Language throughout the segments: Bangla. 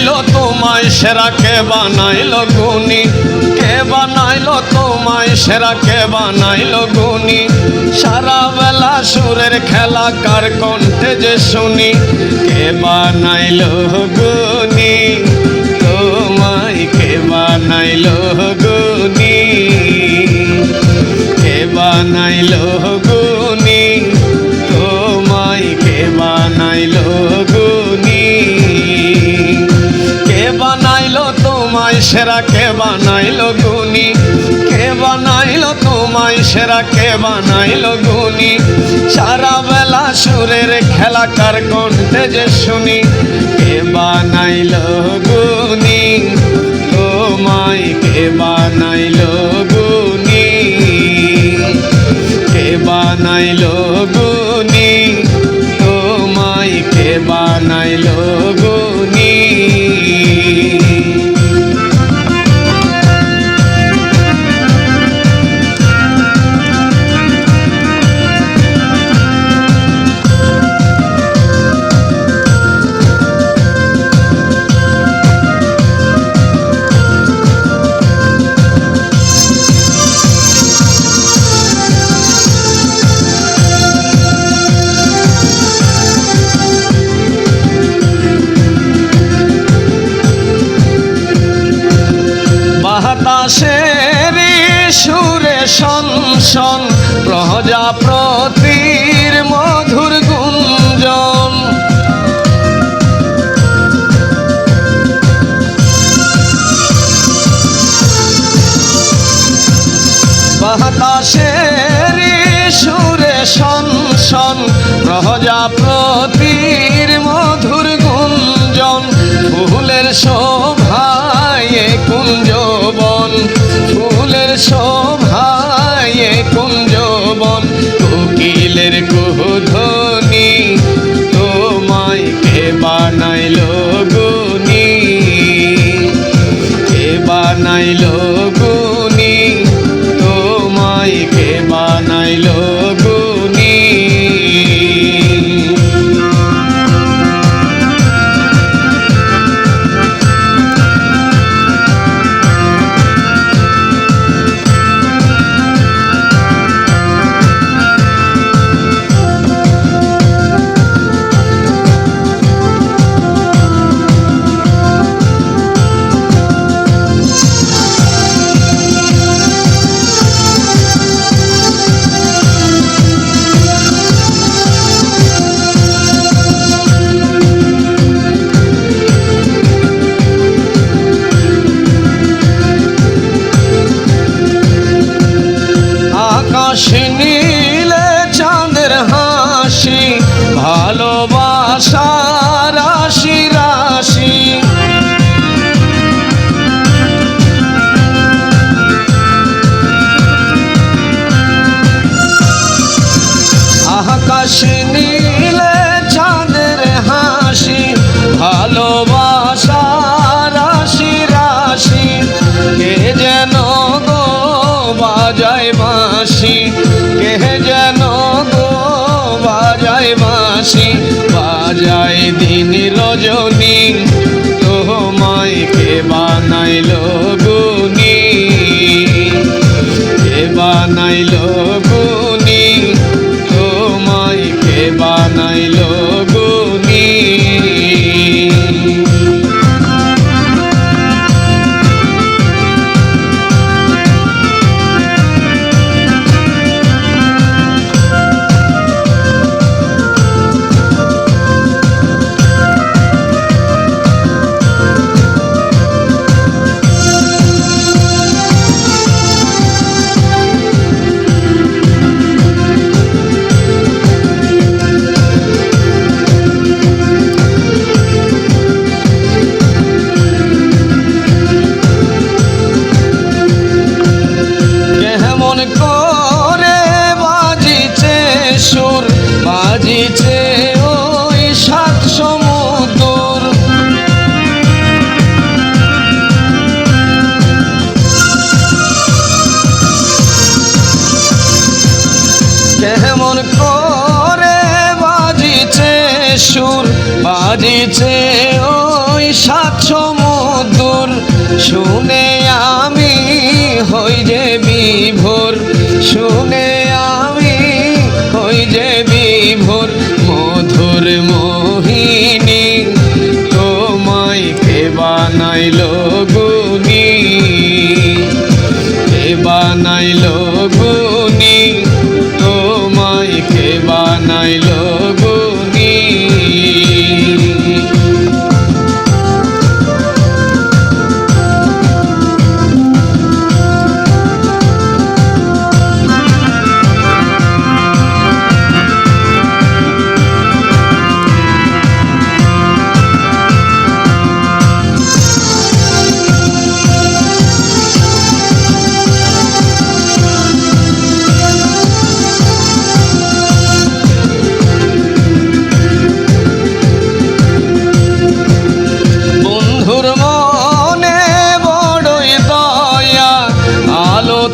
তোমায় সেরা, কে বানাইল গুনি কে বানাইল তোমায় সেরা, কে বানাইল গুনি সারা বেলা সুরের খেলা কার কণ্ঠে যে শুনি? কে বানাইল গুনি তোমায় কে বানাইল গুনি কে বানাইল সেরা কে বানাইলো গুনি কে বানাইলো তোমায়? সেরা কে বানাইলো গুনি সারা বেলা সুরের খেলা কার কণ্ঠে যে শুনি? কে বানাইলো গুনি তোমায় কে বানাইলো গুনি কে বানাইলো গুনি তোমায় কে বানাইলো শন প্রজাপতির মধুর গুঞ্জন। বাতাসের সুরে শন প্রজাপতির মধুর গুঞ্জন। ফুলের শোভায় ভালোবাসা রাশি। রাশি বাজিছে ওই সাত সমুদ্র। শুনে আমি হই যে বিভোর। শুনে আমি হই যে বিভোর। মধুর মোহিনী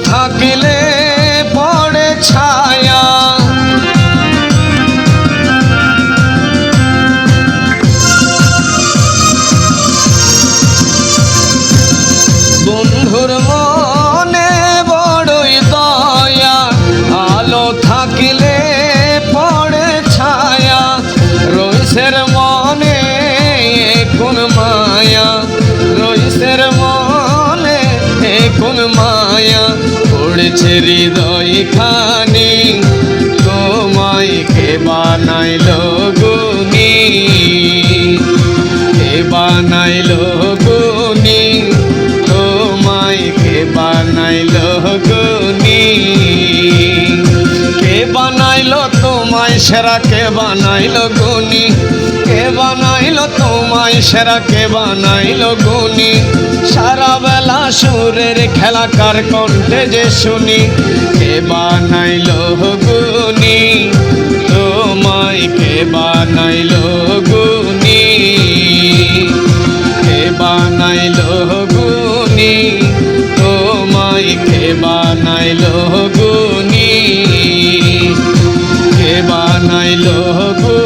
থাক পড়েছে হৃদয় খানি তোমায় কে বানাইলো গুনি কে বানাইলো গুনি তোমায় কে বানাইলো গুনি কে বানাইলো তোমায় সেরা কে বানাইলো গুনি কে তোমায় সেরা কে বানাইলো গুনি সারা বেলা সুরের খেলা কার কণ্ঠে যে শুনি? কে বানাইলো গুনি তোমায় কে বানাইলো গুনি কে বানাইলো গুনি তোমায় কে বানাইলো গুনি কে বানাইলো গুনি